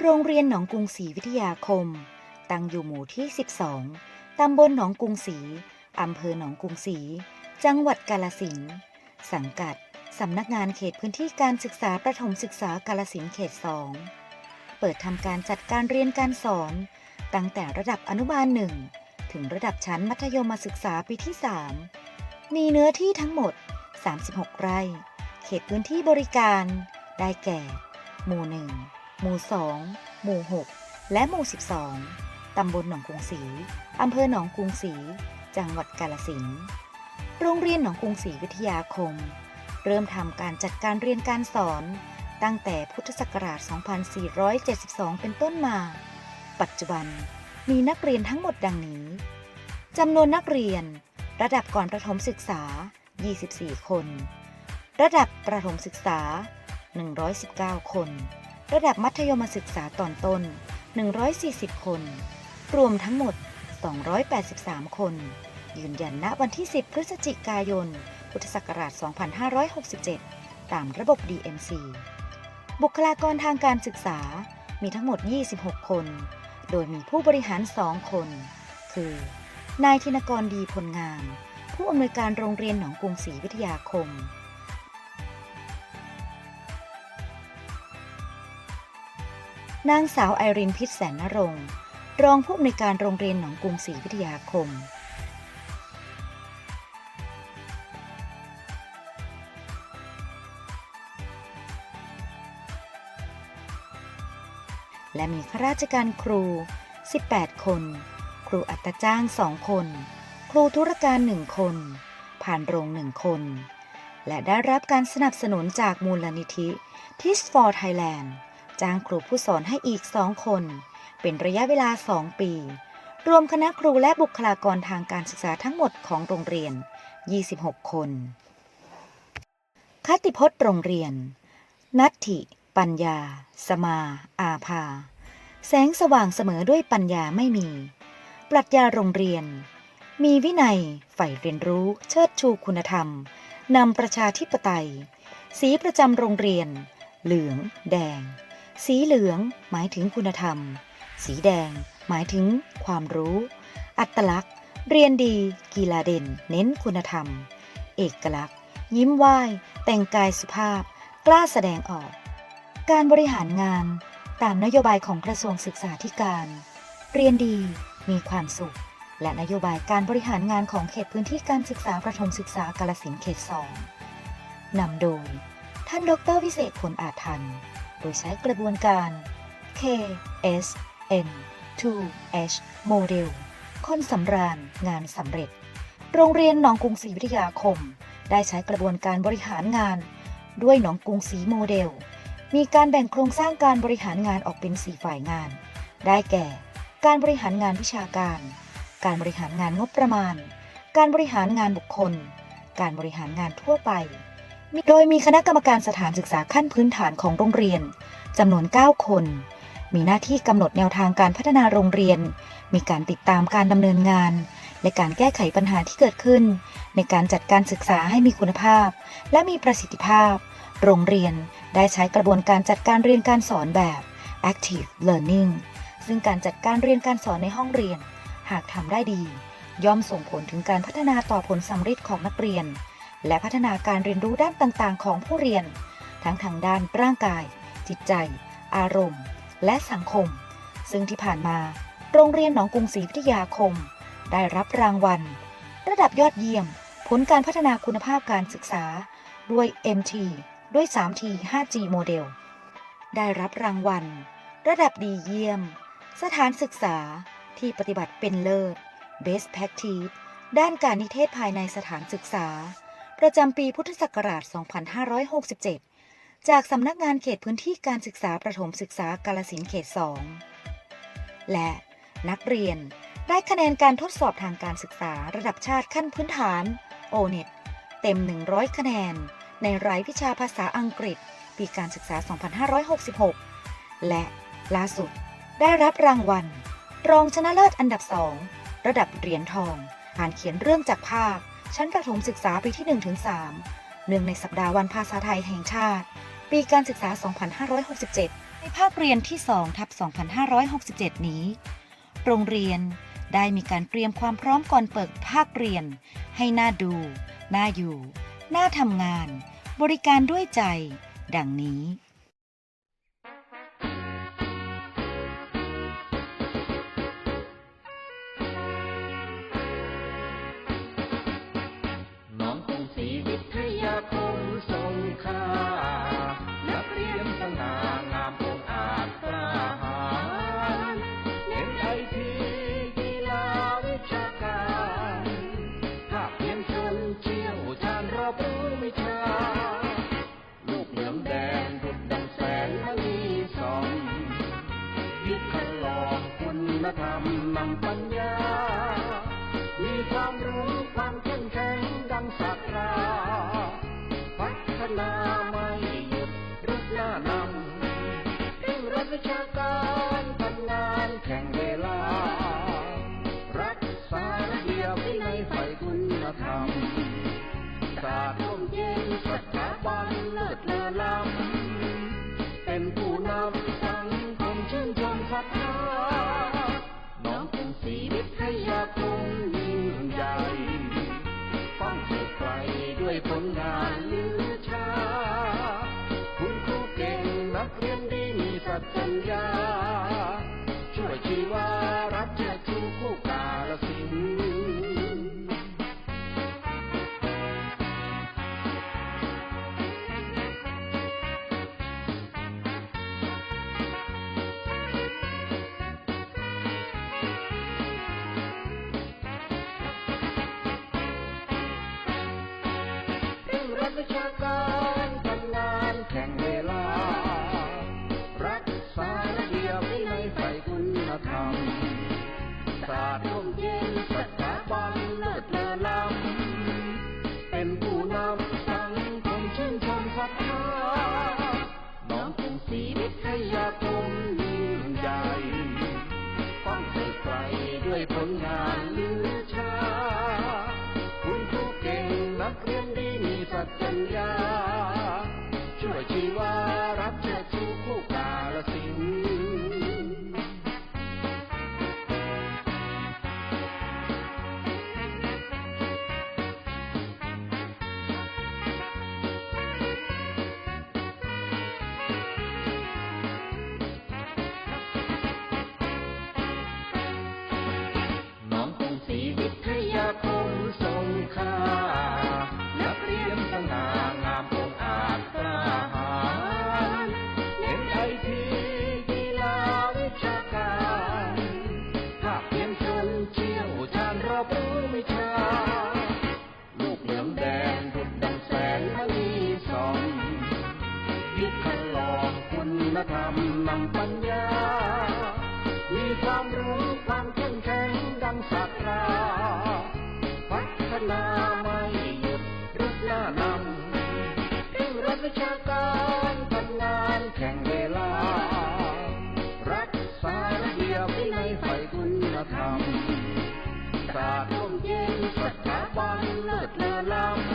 โรงเรียนหนองกรุงศรีวิทยาคม ตั้งอยู่หมู่ที่ 12 ตำบลหนองกรุงศรี อำเภอหนองกรุงศรี จังหวัดกาลสินสังกัด สำนักงานเขตพื้นที่การศึกษาประถมศึกษากาลสินเขต 2 เปิดทำการจัดการเรียนการสอน ตั้งแต่ระดับอนุบาล1ถึงระดับชั้นมัธยมศึกษาปีที่ 3 มีเนื้อที่ทั้งหมด 36 ไร่ เขตพื้นที่บริการ ได้แก่ หมู่1 หมู่ 2 หมู่ 6 และหมู่ 12 ตำบลหนองกรุงศรีอำเภอหนองกรุงศรีจังหวัดกาลสินโรงเรียนหนองกรุงศรีวิทยาคม เริ่มทำการจัดการเรียนการสอน ตั้งแต่พุทธศักราช 2472 เป็นต้นมา ปัจจุบันมีนักเรียนทั้งหมดดังนี้จำนวนนักเรียน ระดับก่อนประถมศึกษา 24 คน ระดับประถมศึกษา 119 คน ระดับมัธยมศึกษาตอนต้น 140 คน รวมทั้งหมด 283 คน ยืนยันณวันที่ 10 พฤศจิกายน พุทธศักราช 2567 ตามระบบ DMC บุคลากรทางการศึกษา มีทั้งหมด 26 คน โดยมีผู้บริหาร 2 คน คือ นายธินกรดีพลงาม ผู้อำนวยการโรงเรียนหนองกรุงศรีวิทยาคม นางสาวไอรินพิษแสนนรงรองผู้อำนวยการโรงเรียนหนองกรุงศรีวิทยาคม และมีข้าราชการครู 18 คน ครูอัตจ้าง 2 คน ครูธุรการ 1 คน ผ่านโรง1คน และได้รับการสนับสนุนจากมูลนิธิ Teach for Thailand จ้างครูผู้สอนให้อีก2คน เป็นระยะเวลา2ปี รวมคณะครูและบุคลากรทางการศึกษาทั้งหมดของโรงเรียน 26 คน คติพจน์โรงเรียน นัตถิ ปัญญา สมา อาภา แสงสว่างเสมอด้วยปัญญาไม่มี ปรัชญาโรงเรียน มีวินัย ใฝ่เรียนรู้ เชิดชูคุณธรรม นำประชาธิปไตย สีประจำโรงเรียน เหลือง แดง สีเหลืองหมายถึงคุณธรรม สีแดงหมายถึงความรู้ อัตลักษณ์ เรียนดี กีฬาเด่น เน้นคุณธรรม เอกลักษณ์ ยิ้มไหว้ แต่งกายสุภาพ กล้าแสดงออก การบริหารงาน ตามนโยบายของกระทรวงศึกษาธิการ เรียนดี มีความสุข และนโยบายการบริหารงานของเขตพื้นที่การศึกษาประถมศึกษากาลสินเขต2นำโดย ท่านดรวิเศษผลอาทัน โดยใช้กระบวนการ K S N 2 H โมเดลคนสำราญงานสำเร็จ โรงเรียนหนองกรุงศรีวิทยาคม ได้ใช้กระบวนการบริหารงาน ด้วยหนองกรุงศรีโมเดล มีการแบ่งโครงสร้างการบริหารงานออกเป็น4ฝ่ายงาน ได้แก่ การบริหารงานวิชาการ การบริหารงานงบประมาณ การบริหารงานบุคคล การบริหารงานทั่วไป โดยมีคณะกรรมการสถานศึกษาขั้นพื้นฐานของโรงเรียนจำนวน 9 คน มีหน้าที่กำหนดแนวทางการพัฒนาโรงเรียน มีการติดตามการดำเนินงาน และการแก้ไขปัญหาที่เกิดขึ้น ในการจัดการศึกษาให้มีคุณภาพ และมีประสิทธิภาพ โรงเรียนได้ใช้กระบวนการจัดการเรียนการสอนแบบ active learning ซึ่งการจัดการเรียนการสอนในห้องเรียน หากทำได้ดี ย่อมส่งผลถึงการพัฒนาต่อผลสำเร็จของนักเรียน และพัฒนาการเรียนรู้ด้านต่างๆ ของผู้เรียน ทั้งทางด้านร่างกาย จิตใจ อารมณ์ และสังคม ซึ่งที่ผ่านมา โรงเรียนหนองกรุงศรีวิทยาคม ได้รับรางวัล ระดับยอดเยี่ยม ผลการพัฒนาคุณภาพการศึกษา ด้วย MT ด้วย 3T 5G โมเดล ได้รับรางวัล ระดับดีเยี่ยม สถานศึกษาที่ปฏิบัติเป็นเลิศ Best Practice ด้านการนิเทศภายในสถานศึกษา ประจำปีพุทธศักราช 2567 จากสำนักงานเขตพื้นที่การศึกษาประถมศึกษากาลสินเขต 2 และนักเรียนได้คะแนนการทดสอบทางการศึกษาระดับชาติขั้นพื้นฐาน O-NET เต็ม 100 คะแนน ในรายวิชาภาษาอังกฤษ ปีการศึกษา 2566 และล่าสุดได้รับรางวัล รองชนะเลิศอันดับ2ระดับเหรียญทอง การเขียนเรื่องจากภาพ ชั้นประถมศึกษาปีที่ 1-3 เนื่องในสัปดาห์วันภาษาไทยแห่งชาติ ปีการศึกษา 2567 ในภาคเรียนที่2ทับ2567 นี้ โรงเรียนได้มีการเตรียมความพร้อมก่อนเปิดภาคเรียน ให้น่าดู น่าอยู่ น่าทำงาน บริการด้วยใจ ดังนี้น้ ญา มีความรู้ความเข้มแข็งดังศักราพัฒนาไม่หยุดรุกหน้านำเร่งรัฐวิชาการทำงานแข่งเวลา รักษาระเบียบวินัยคุณธรรม ไม่ผลงานหรือชาคุณครูเก่งนักเรียนดีมีสัจจัญญาช่วยชีวา รั มีสัจจัญญาช่วยชีวา không gian sạch cả ban lượt lừa lao